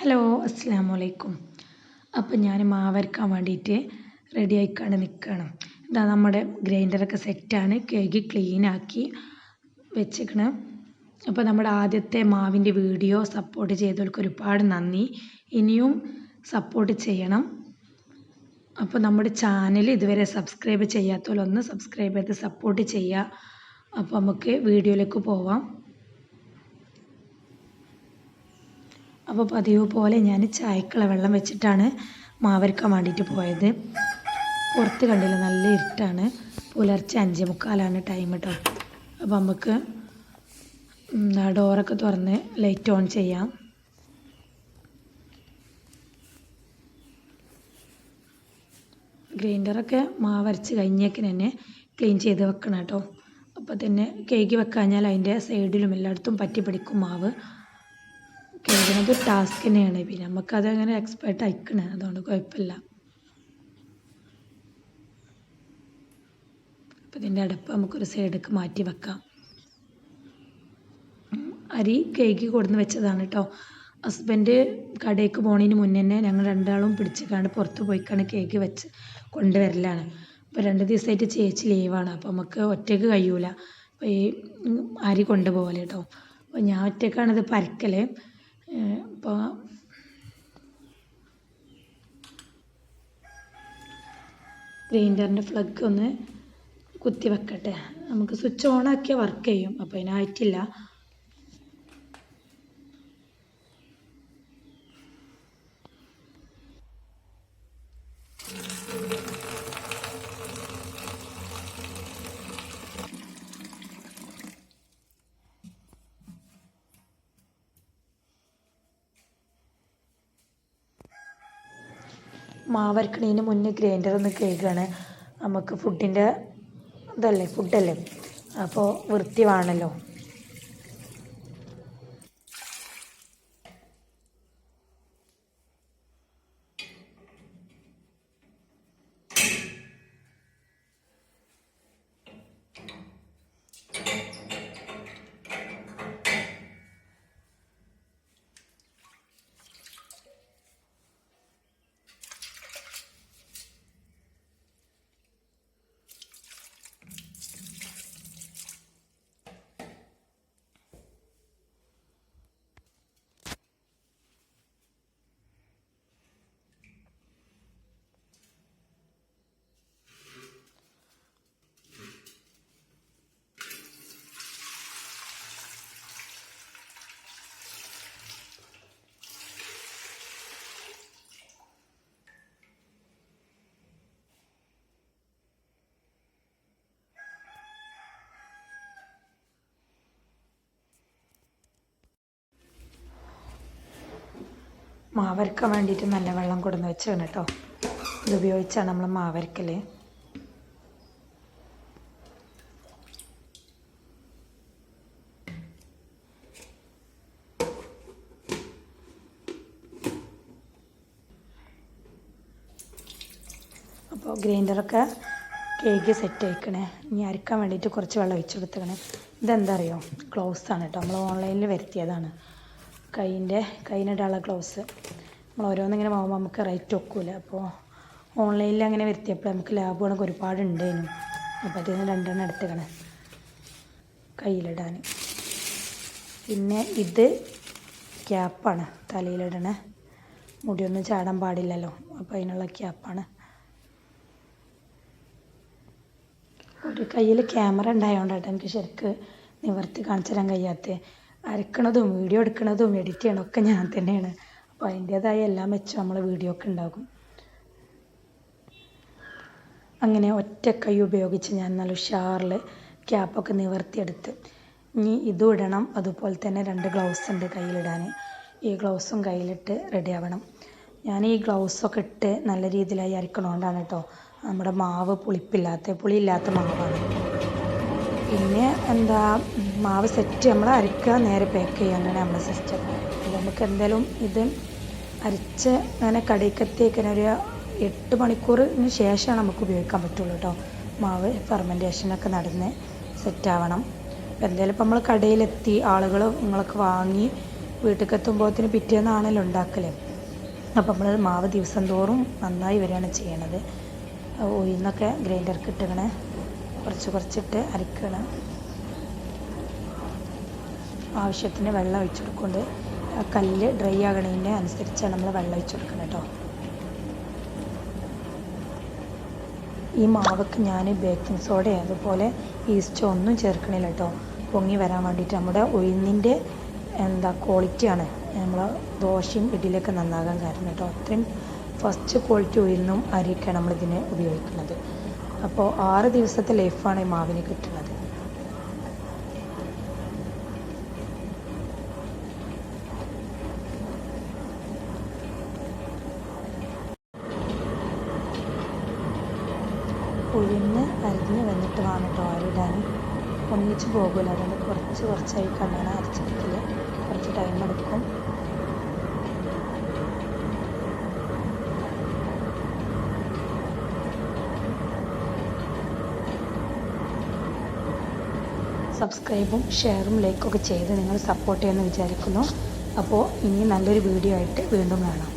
Hello അസ്സാം വലൈക്കും അപ്പം ഞാൻ മാവരക്കാൻ വേണ്ടിയിട്ട് റെഡി ആയിക്കാണ് നിൽക്കുകയാണ് ഇതാ നമ്മുടെ ഗ്രൈൻഡറൊക്കെ സെറ്റാണ് കഴുകി ക്ലീനാക്കി വെച്ചിരിക്കണ് അപ്പോൾ നമ്മുടെ ആദ്യത്തെ മാവിന്റെ വീഡിയോ സപ്പോർട്ട് ചെയ്തവർക്ക് ഒരുപാട് നന്ദി. ഇനിയും സപ്പോർട്ട് ചെയ്യണം. അപ്പോൾ നമ്മുടെ ചാനൽ ഇതുവരെ സബ്സ്ക്രൈബ് ചെയ്യാത്തവരൊന്ന് സബ്സ്ക്രൈബ് ചെയ്ത് സപ്പോർട്ട് ചെയ്യുക അപ്പോൾ നമുക്ക് വീഡിയോയിലേക്ക് പോവാം. അപ്പോൾ പതിവ് പോലെ ഞാൻ ചായക്കുള്ള വെള്ളം വെച്ചിട്ടാണ് മാവരക്കാൻ വേണ്ടിയിട്ട് പോയത്. പുറത്ത് കണ്ടില്ല നല്ല ഇരുട്ടാണ്. പുലർച്ചെ അഞ്ചേ മുക്കാലാണ് ടൈം കേട്ടോ അപ്പോൾ നമുക്ക് ഡോറൊക്കെ തുറന്ന് ലൈറ്റ് ഓൺ ചെയ്യാം. ഗ്രൈൻഡറൊക്കെ മാവരച്ച് കഴിഞ്ഞേക്കിന് തന്നെ ക്ലീൻ ചെയ്ത് വെക്കണം കേട്ടോ അപ്പോൾ തന്നെ കേക്ക് വെക്കാഞ്ഞാൽ അതിന്റെ സൈഡിലും എല്ലായിടത്തും പറ്റി പിടിക്കും മാവ്. കഴുകണത് ടാസ്ക് തന്നെയാണ്. പിന്നെ നമുക്കത് അങ്ങനെ എക്സ്പേർട്ട് ആയിക്കണേ. അതുകൊണ്ട് കുഴപ്പമില്ല. അപ്പം ഇതിന്റെ അടുപ്പ് നമുക്കൊരു സൈഡേക്ക് മാറ്റി വെക്കാം. അരി കേക്ക് കൊടുന്ന് വെച്ചതാണ് കേട്ടോ ഹസ്ബൻഡ് കടയ്ക്ക് പോണതിന് മുന്നേ തന്നെ ഞങ്ങൾ രണ്ടാളും പിടിച്ചിക്കാണ്ട് പുറത്ത് പോയിക്കാണ് കേക്ക് വെച്ച് കൊണ്ടുവരലാണ്. അപ്പോൾ രണ്ട് ദിവസമായിട്ട് ചേച്ചി ലീവാണ് അപ്പോൾ നമുക്ക് ഒറ്റയ്ക്ക് കഴിയൂല. അപ്പോൾ ഈ അരി കൊണ്ടുപോകൽ കേട്ടോ അപ്പോൾ ഞാൻ ഒറ്റയ്ക്കാണിത് പരക്കൽ ഇപ്പോൾ ഗ്രൈൻഡറിന്റെ ഫ്ലഗ് ഒന്ന് കുത്തി വെക്കട്ടെ നമുക്ക് സ്വിച്ച് ഓൺ ആക്കിയാൽ വർക്ക് ചെയ്യും. അപ്പോൾ അതിനായിട്ടില്ല. മാവരക്കണതിന് മുന്നേ ഗ്രൈൻഡർ ഒന്ന് കേൾക്കുകയാണ് നമുക്ക് ഫുഡിന്റെ ഇതല്ലേ ഫുഡല്ലേ അപ്പോൾ വൃത്തി വേണമല്ലോ മാവരക്കാൻ വേണ്ടിയിട്ട് നല്ല വെള്ളം കൊടുന്ന് വെച്ചാണ് കേട്ടോ. ഇത് ഉപയോഗിച്ചാണ് നമ്മൾ മാവരക്കൽ അപ്പോൾ ഗ്രൈൻഡറൊക്കെ കേക്ക് സെറ്റ് ആയിക്കണേ ഇനി അരക്കാൻ വേണ്ടിയിട്ട് കുറച്ച് വെള്ളം ഒഴിച്ചു കൊടുത്തേക്കണേ ഇതെന്താ അറിയോ? ക്ലോസ് ആണ് കേട്ടോ. നമ്മൾ ഓൺലൈനിൽ വരുത്തിയതാണ്. കൈയിന്റെ കൈയിനിടാനുള്ള ഗ്ലൗസ് നമ്മൾ ഓരോന്നിങ്ങനെ പോകുമ്പോൾ നമുക്ക് റേറ്റ് ഒക്കില്ല അപ്പോൾ ഓൺലൈനിൽ അങ്ങനെ വരുത്തിയപ്പോൾ നമുക്ക് ലാഭം കണക്ക് ഒരുപാട് ഉണ്ടായിരുന്നു അപ്പോൾ അതിൽ നിന്ന് രണ്ടെണ്ണം എടുത്തേക്കണേ. കയ്യിലിടാൻ പിന്നെ ഇത് ക്യാപ്പാണ് തലയിലിടണേ. മുടിയൊന്നും ചാടാൻ പാടില്ലല്ലോ. അപ്പോൾ അതിനുള്ള ക്യാപ്പാണ് ഒരു കയ്യിൽ ക്യാമറ ഉണ്ടായതുകൊണ്ടാട്ടോ എനിക്ക് ശരിക്ക് നിവർത്തി കാണിച്ചു തരാൻ കഴിയാത്തത് അരക്കണതും വീഡിയോ എടുക്കണതും എഡിറ്റ് ചെയ്യണതും ഒക്കെ ഞാൻ തന്നെയാണ്. അപ്പോൾ അതിന്റേതായ എല്ലാം മെച്ചം നമ്മളെ വീഡിയോ ഒക്കെ ഉണ്ടാകും. അങ്ങനെ ഒറ്റ കൈ ഉപയോഗിച്ച് ഞാൻ നല്ല ഉഷാറിൽ ക്യാപ്പൊക്കെ നിവർത്തിയെടുത്ത്. ഇനി ഇതും ഇടണം. അതുപോലെ തന്നെ രണ്ട് ഗ്ലൗസ് ഉണ്ട് കയ്യിലിടാൻ ഈ ഗ്ലൗസും കയ്യിലിട്ട് റെഡി ആവണം. ഞാൻ ഈ ഗ്ലൗസൊക്കെ ഇട്ട് നല്ല രീതിയിലായി അരക്കണോണ്ടാണ് കേട്ടോ നമ്മുടെ മാവ് പുളിപ്പില്ലാത്ത പുളിയില്ലാത്ത മാവാണ്. പിന്നെ എന്താ മാവ് സെറ്റ് നമ്മൾ അരക്കുക നേരെ പാക്ക് ചെയ്യാനാണ് നമ്മുടെ സിസ്റ്റം നമുക്ക് എന്തായാലും ഇത് അരച്ച് അങ്ങനെ കടയിക്കെത്തിയേക്കാൻ ഒരു എട്ട് മണിക്കൂറിന് ശേഷമാണ് നമുക്ക് ഉപയോഗിക്കാൻ പറ്റുള്ളൂ കേട്ടോ മാവ് ഫെർമെന്റേഷനൊക്കെ നടന്ന് സെറ്റാവണം അപ്പോൾ എന്തായാലും ഇപ്പം നമ്മൾ കടയിലെത്തി ആളുകൾ നിങ്ങളൊക്കെ വാങ്ങി വീട്ടിലേക്ക് എത്തുമ്പോഴത്തിന് പിറ്റേന്നാണല്ലോ ഉണ്ടാക്കൽ അപ്പോൾ നമ്മൾ മാവ് ദിവസം തോറും നന്നായി വരികയാണ് ചെയ്യണത്. ഉഴുന്നൊക്കെ ഗ്രൈൻഡർക്ക് ഇട്ടിങ്ങനെ കുറച്ച് കുറച്ചിട്ട് അരക്കണം ആവശ്യത്തിന് വെള്ളം ഒഴിച്ച് കൊടുക്കൊണ്ട് ആ കല്ല് ഡ്രൈ ആകണതിന്റെ അനുസരിച്ചാണ് നമ്മൾ വെള്ളം ഒഴിച്ച് കൊടുക്കണം കേട്ടോ. ഈ മാവക്ക് ഞാൻ ബേക്കിംഗ് സോഡ അതുപോലെ ഈസ്റ്റോ ഒന്നും ചേർക്കണില്ല കേട്ടോ. പൊങ്ങി വരാൻ വേണ്ടിയിട്ട് നമ്മുടെ ഉഴുന്നിന്റെ എന്താ ക്വാളിറ്റിയാണ് നമ്മൾ ദോശയും ഇഡ്ഡലിയൊക്കെ നന്നാകാൻ കാരണം കേട്ടോ. അത്രയും ഫസ്റ്റ് ക്വാളിറ്റി ഉഴുന്നും അരിയൊക്കെയാണ് നമ്മളിതിന് ഉപയോഗിക്കുന്നത്. അപ്പോൾ ആറ് ദിവസത്തെ ലൈഫാണ് ഈ മാവിന് കിട്ടുന്നത്. ഉഴുന്ന് അരിഞ്ഞ് വന്നിട്ട് വേണം കേട്ടോ അരിടാൻ. ഒന്നിച്ച് പോകില്ല അതുകൊണ്ട് കുറച്ച് കുറച്ചായി കണ്ടാണ് അരച്ചെടുക്കൽ കുറച്ച് ടൈം എടുക്കും. സബ്സ്ക്രൈബും ഷെയറും ലൈക്കും ഒക്കെ ചെയ്ത് നിങ്ങൾ സപ്പോർട്ട് ചെയ്യുമെന്ന് വിചാരിക്കുന്നു. അപ്പോൾ ഇനി നല്ലൊരു വീഡിയോ ആയിട്ട് വീണ്ടും കാണാം.